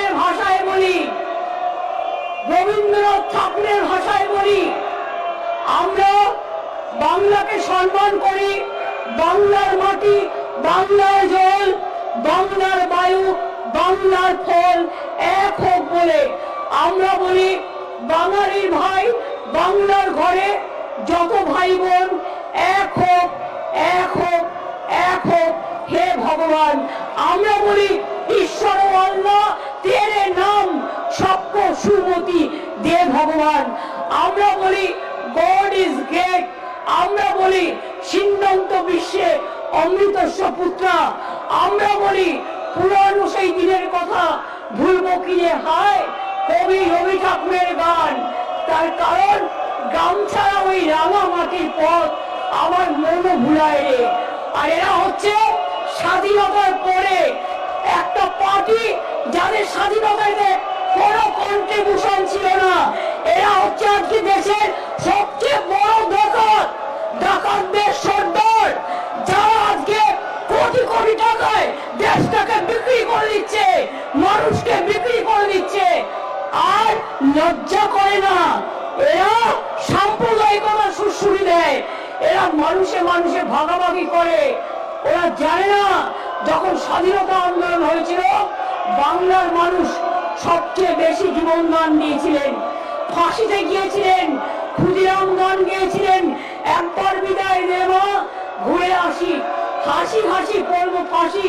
ঠাকুরের ভাষায় বলি, রবীন্দ্রনাথ ঠাকুরের ভাষায় বলি, আমরা বাংলাকে সম্মান করি, বাংলার মাটি, বাংলার জল, বাংলার বায়ু, বাংলার ফল এক হোক বলে। আমরা বলি, বাঙালির ভাই বাংলার ঘরে যত ভাই বোন, এক হোক এক হোক এক হোক, হে ভগবান। আমরা বলি, ঈশ্বর আল্লাহ তেরে নাম সপ্য সুমতি দে ভগবান। আমরা বলি গড ইজ গ্রেট আমরা বলি, সিদ্ধান্ত বিশ্বে অমৃতস্ব পুত্রা আমরা বলি, পুরানো সেই দিনের কথা ভুলবো কিনে হায়, কবি রবি ঠাকুরের গান। তার কারণ গামছাড়া ওই রাঙা মাটির পথ আমার মনও ভুলায় রে। আর এরা হচ্ছে যাদের স্বাধীনতাতে কোনো কন্ট্রিবিউশন ছিল না, এরা হচ্ছে আজকে দেশের সবচেয়ে বড় ডাকাত। ডাকাতদের সর্দার, যারা আজকে কোটি কোটি টাকায় দেশটাকে বিক্রি করে দিচ্ছে, মানুষকে বিক্রি করে দিচ্ছে। আর লজ্জা করে না, এরা সাম্প্রদায়িকতা সুশ্রুতি দেয়। এরা মানুষে মানুষে ভাগাভাগি করে। ওরা জানে না, যখন স্বাধীনতা আন্দোলন হয়েছিল বাংলার মানুষ সবচেয়ে বেশি জীবন দান দিয়েছিলেন। ফাঁসিতে গিয়েছিলেন, ক্ষুদিরাম গান গিয়েছিলেন, একবার বিদায় দেওয়া ঘুরে আসি, হাসি হাসি পড়ব ফাঁসি,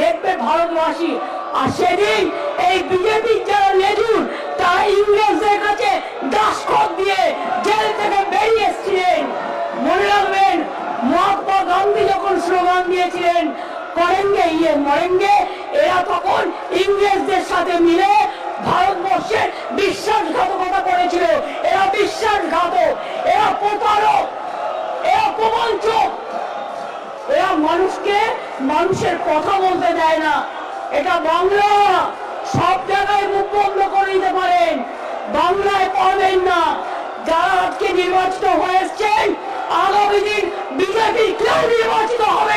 দেখবে ভারতবাসী। আর সেদিন এই বিজেপির যারা লেজুর, তারা ইংরেজদের কাছে দাসকত দিয়ে জেল থেকে বেরিয়ে এসেছিলেন। মনে রাখবেন, মহাত্মা গান্ধী যখন স্লোগান দিয়েছিলেন, করেঙ্গে ইয়ে মরেঙ্গে এরা তখন ইংরেজদের সাথে মিলে ভারতবর্ষের বিশ্বাসঘাতকতা করেছিল। এরা বিশ্বাসঘাতক, এরা প্রতারক, এরা প্রবঞ্চক। এরা মানুষকে মানুষের কথা বলতে দেয় না। এটা বাংলা। সব জায়গায় মুখ বন্ধ করে নিতে পারেন। বাংলায় পাবেন না। যারা আজকে নির্বাচিত হয়েছেন আগামী দিন বিজেপি কেউ নির্বাচিত হবে?